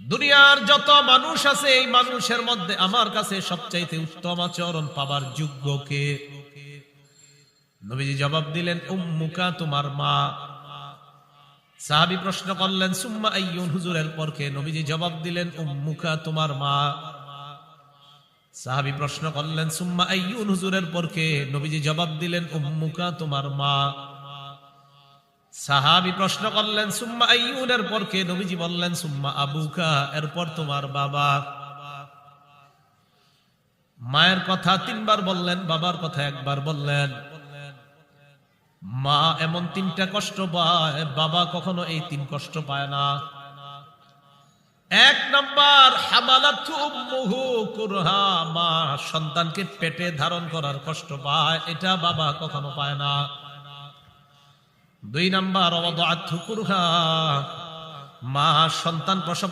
দুনিয়ার যত মানুষ আছে, এই মানুষের মধ্যে আমার কাছে সবচাইতে উত্তম আচরণ পাবার যোগ্য কে? নবীজি জবাব দিলেন, উম্মুকা, তোমার মা। সাহাবি প্রশ্ন করলেন, সুম্মা আইয়ুন? হুজুরের পর কে নবীজি জবাব দিলেন, উম্মুকা, তোমার মা। সাহাবি প্রশ্ন করলেন, সুম্মা আইয়ুন? হুজুরের পর কে নবীজি জবাব দিলেন, উম্মুকা, তোমার মা। সাহাবি প্রশ্ন করলেন, সুম্মা আইয়ুনের পর কে নবীজি বললেন, সুম্মা আবুকা, এরপর তোমার বাবা। মায়ের কথা তিনবার বললেন, বাবার কথা একবার বললেন। মা এমন তিনটা কষ্ট পায়, বাবা কখনো এই তিন কষ্ট পায় না। এক নাম্বার কুরহা, মা সন্তানকে পেটে ধারণ করার কষ্ট পায়, এটা বাবা কখনো পায় না। দুই নাম্বার মা সন্তান প্রসব